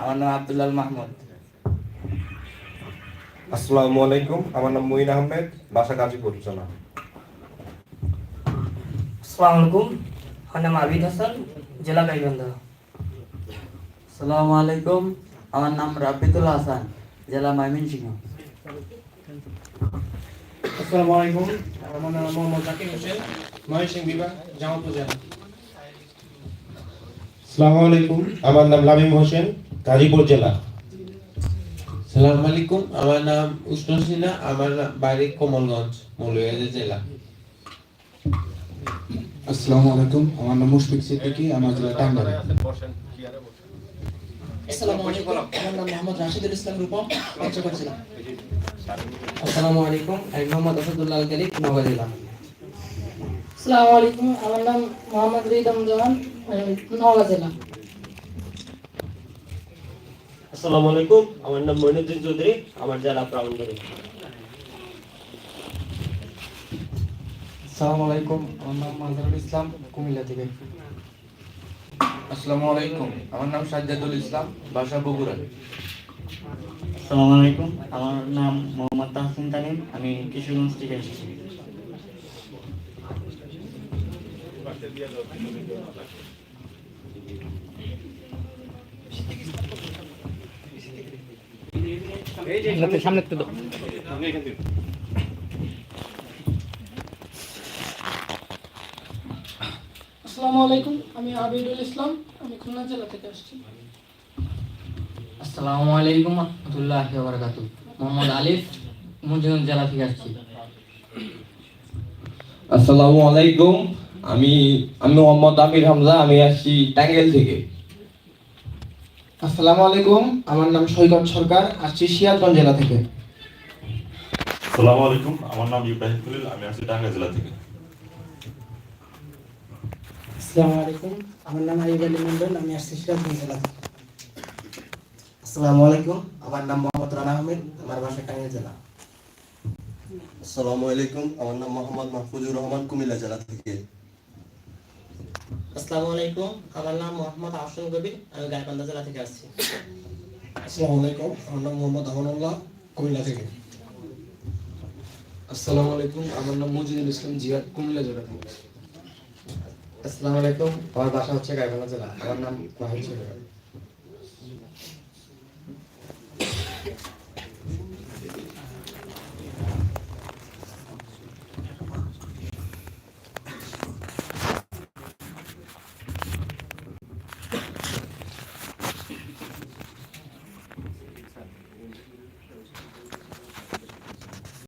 আমার নাম আব্দুল্লাল মাহমুদ। আসসালামু আলাইকুম আমার নাম মুইন আহমেদ বাসা গাজীপুর জেলা আসসালামু আলাইকুম আমার নাম আবিদ হাসান জেলা গাইবান্ধা। আসসালামু আলাইকুম আমার নাম রাফিদুল হাসান জেলা ময়মনসিংহ। আসসালামু আলাইকুম আমার নাম মোহাম্মদ জাকির হোসেন ময়মনসিংহ বিভাগ জামালপুর জেলা। আসসালামু আলাইকুম আমার নাম লামিম হোসেন গাজীপুর জেলা। সালাম আলাইকুম আমার নাম উষ্ণ সিনহা আমার বাড়ি কোমলগঞ্জ মৌলভীবাজার জেলা। আসসালামু আলাইকুম আমার নাম মুশফিক সিদ্দিকী আমার জেলা টাঙ্গাইল। আসসালামু আলাইকুম আমার নাম মোহাম্মদ রাশিদুল ইসলাম রূপম পঞ্চগড় জেলা। আসসালামু আলাইকুম আমি মোহাম্মদ আসাদুল্লাহ আল কালিক নওগাঁ জেলা। আসসালামু আলাইকুম আমার নাম মোহাম্মদ রিদম জামান নওগাঁ জেলা। আসসালামু আলাইকুম আমার নাম মইনুদ্দিন চৌধুরী আমার জেলা প্রাণগড়ি আসসালামু আলাইকুম আমার নাম মাজহারুল ইসলাম কুমিল্লা থেকে। আসসালামু আলাইকুম আমার নাম সাজ্জাদুল ইসলাম বাসা বগুড়া। আসসালামু আলাইকুম আমার নাম মোহাম্মদ তাহসিন তানিম আমি কিশোরগঞ্জ থেকে এসেছি সামনে তো আসসালামু আলাইকুম আমি আবিদুল ইসলাম আমি খুলনা জেলা থেকে আসছি। আসসালামু আলাইকুম রহমতুল্লাহ বারাকাতু মোহাম্মদ আলিফ মুজিবগঞ্জ জেলা থেকে আসছি। আসসালামু আলাইকুম আমি আমি মোহাম্মদ আমির হামজা আমি আসছি টাঙ্গাইল থেকে। আসসালামু আলাইকুম আমার নাম সৈকত সরকার আসছি সিরাজগঞ্জ জেলা থেকে। আসসালামু আলাইকুম আমার নাম ইব্রাহিম খলিল আমি আসছি টাঙ্গাইল জেলা থেকে। আসসালামু আলাইকুম আমার নাম আইব আলী মন্ডল আমি আসছি সিরাজগঞ্জ জেলা থেকে। আসসালামু আলাইকুম আমার নাম মোহাম্মদ রানা আহমেদ আমার বাসা টাঙ্গাইল জেলা। আসসালামু আলাইকুম আমার নাম মোহাম্মদ মাহফুজুর রহমান কুমিল্লা জেলা থেকে। আসসালামু আলাইকুম। আমার নাম মোহাম্মদ আফসান কবির আমি গাইবান্ধা জেলা থেকে আসছি। আসসালামু আলাইকুম। আমার নাম মোহাম্মদ আমানুল্লাহ কুমিল্লা থেকে। আসসালামু আলাইকুম। আমার নাম মজিদুল ইসলাম জিয়াদ কুমিল্লা জেলা থেকে। আসসালামু আলাইকুম। আমার বাসা হচ্ছে গাইবান্ধা জেলা। আমার নাম মাহিদ সরকার